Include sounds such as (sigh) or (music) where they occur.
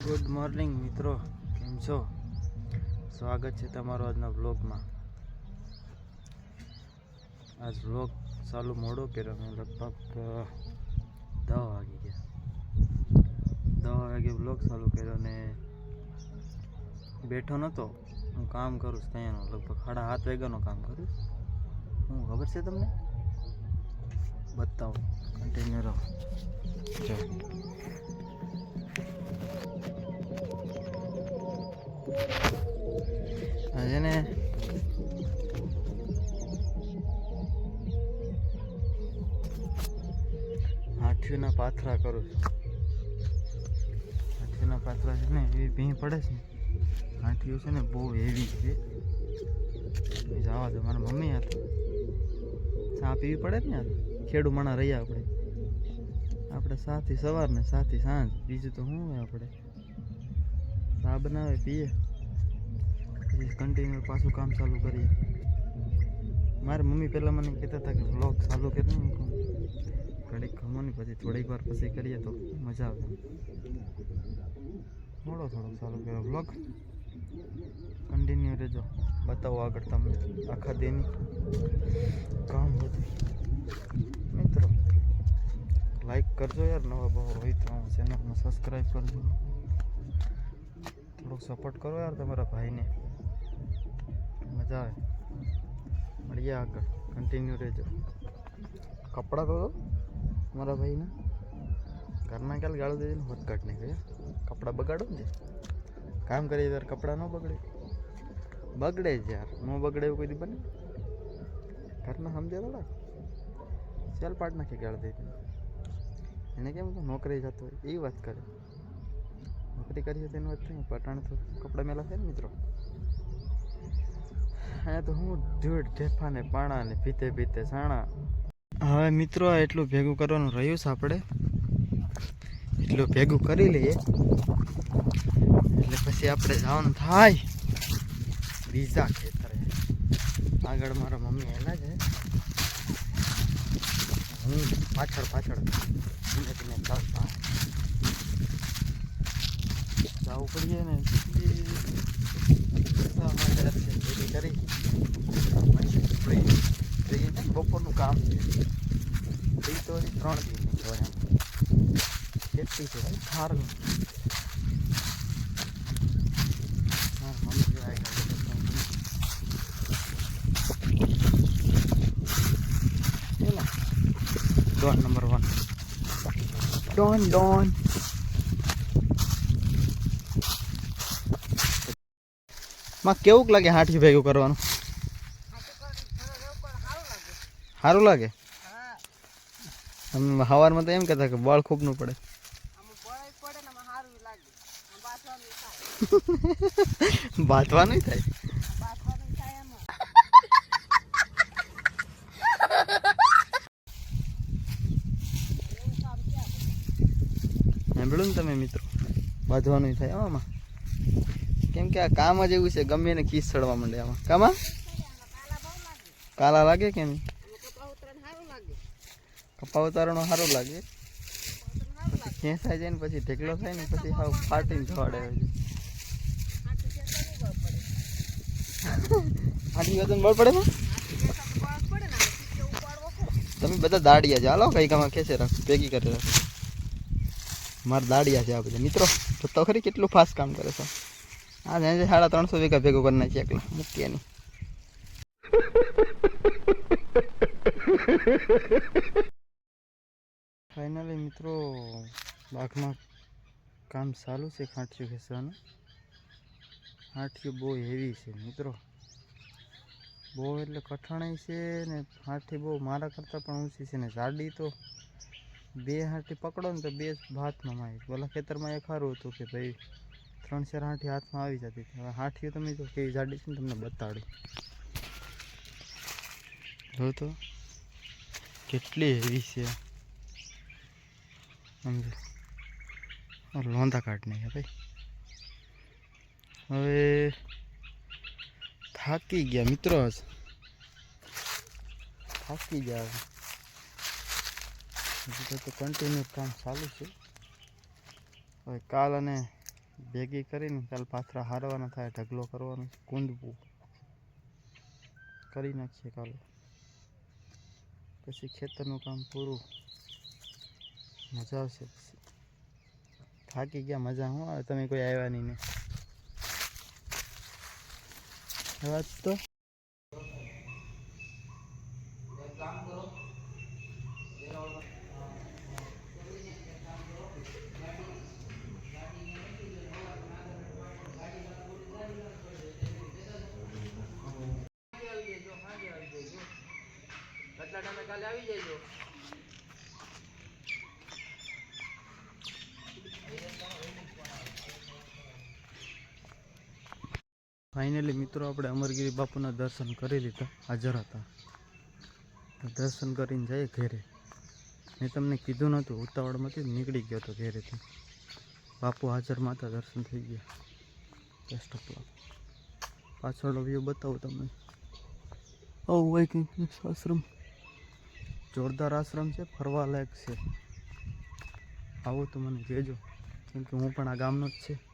Good morning મિત્રો, કેમ છો? સ્વાગત છે તમારો આજના વ્લોગમાં. આજ વ્લોગ ચાલુ મોડો કર્યો મેં લગભગ દસ વાગી ગયા. દસ વાગે વ્લોગ ચાલુ કર્યો ને બેઠો નહોતો હું કામ કરું છું ત્યાંનો, લગભગ સાડા સાત વાગ્યાનું કામ કરું હું ખબર છે તમને? બતાવો કન્ટિન્યુ રહો છે ને. હાથીઓના પાથરા કરું છું. હાથીઓના પાથરા છે ને, એવી ભીં પડે છે હાથીઓ છે ને બહુ હેવી છે. જવા દો મારા મમ્મી હતા ચા પીવી પડે ને યાર? ખેડૂ રહ્યા આપણે. આપણે સાથી સવાર ને સાથી સાંજ. બીજું તો શું હોય આપણે? ચા બનાવે, પીએ. કન્ટિન્યુ પાછું કામ ચાલુ કરીએ. મારી મમ્મી પહેલાં મને કહેતા હતા કે વ્લોગ ચાલુ કરી ને કહું ઘડીક ખમો ને પછી થોડીક વાર પછી કરીએ તો મજા આવે. મોડો થોડો ચાલુ કર્યો વ્લોગ કન્ટિન્યુ રહેજો. બતાવો આગળ તમને આખા દિન કામ બધું. મિત્રો લાઈક કરજો યાર, નવા બહુ હોય તો ચેનલને સબસ્ક્રાઈબ કરજો. થોડોક સપોર્ટ કરો યાર તમારા ભાઈને. મજા આવે મળીએ આગળ. કન્ટિન્યુ રહેજો. કપડાં તો મારા ભાઈના. ઘરના ક્યાં ગાળો દેજો ને? હોત નહીં કપડાં બગાડો ને કામ કરીએ ત્યારે કપડાં ન બગડે. બગડે જ યાર. ન બગડે એવું કોઈ બને. ઘરના સમજ્યા થોડા સેલ પાડ નાખી ગાળ દે એને કેમ નોકરી જતો હોય? એ વાત કરે. નોકરી કરી હતી એની વાત થઈ પટાણ તો કપડાં મેલા થાય ને મિત્રો? અહીંયા તો હું ધૂળ ઢેફા ને પાણા ને પીતે પીતે સાણા. હવે મિત્રો એટલું ભેગું કરવાનું રહ્યું છે આપણે. એટલું ભેગું કરી લઈએ. એટલે પછી આપણે જવાનું થાય. બીજા ખેતરે. આગળ મારા મમ્મી એના છે. હું પાછળ પાછળ ધીમે ધીમે ચાલતા. જવું પડીએ ને ભેગી કરી પછી ફ્રી ફ્રી છે ને બપોરનું કામ છે ફ્રી ત્રણ હોય એમ કેટલી છે ભાઈ? આવી don number one. Don don. માં કેવું લાગે હાથી ભેગું કરવાનું? સારું લાગે? સવારમાં તો એમ કહેતા કે બળ ખૂબનું પડે. બાંધવાનું થાય. (laughs) સાંભળ્યું ને તમે મિત્રો? બાંધવાનું થાય આમાં. કેમ કે આ કામ જ એવું છે ગમે એને ખીસ ચડવા માંડે આમાં. કામાં? કાલા લાગે. કેમ કપા ઉતારણો સારું લાગે. પછી ખેંચાઈ જાય ને પછી ઢેકલો થાય ને પછી હાવ ફાટીને ધોડે આટલી વજન બળ પડે? તમે બધા દાડિયા છે. હાલો કઈ કામાં ખેંચે રાખ, ભેગી કરે રાખ. મારા દાડિયા છે આ બધા. મિત્રો તો ખરી કેટલું ફાસ્ટ કામ કરે છે. આ જાય સાડા ત્રણસો વીઘા ભેગું કરી નાખીએ એકલા. મૂકીએ નહીં ફાઇનલી મિત્રો બાગમાં કામ ચાલુ છે ખાંઠિયું ખેંચવાનું ખાંઠિયું બહુ હેવી છે મિત્રો. બહુ એટલે કઠણાઈ છે ને હાથી બહુ મારા કરતાં પણ ઊંચી છે ને જાડી તો બે હાથી પકડો ને તો બે ભાતમાં માય ઓલા ખેતરમાં એ ખારું હતું કે ભાઈ ત્રણ ચાર હાથી હાથમાં આવી જતી હવે હાથીઓ તમે જો કેવી જાડી છે ને તમને બતાડું. જો તો કેટલી હેવી છે. સમજો લોંધા કાઢ નહીં ભાઈ. હવે થાકી ગયા મિત્રો. થાકી ગયા હવે. તો કન્ટિન્યુ કામ ચાલુ છે. હવે કાલ અને ભેગી કરીને કાલ પાથરા હારવાના થાય, ઢગલો કરવાનો કુંદવું કરી નાખીએ કાલે. પછી ખેતરનું કામ પૂરું. મજા આવશે પછી. થાકી ગયા મજા હું આવે તમે કોઈ આવ્યા નહીં ને. વાત તો આવી જજો. ફાઇનલી મિત્રો આપણે અમરગીરી બાપુના દર્શન કરી લીધા. હાજર હતા. દર્શન કરીને જઈએ ઘેરે. મેં તમને કીધું નહોતું, ઉતાવળમાંથી નીકળી ગયો હતો ઘેરેથી. બાપુ હાજર, માતા દર્શન થઈ ગયા. બેસ્ટ ઓફ લક પાછળનો વ્યૂ બતાવું તમને. આશ્રમ. જોરદાર આશ્રમ છે ફરવાલાયક છે. આવો તો મને કહેજો. કેમ કે હું પણ આ ગામનો જ છે.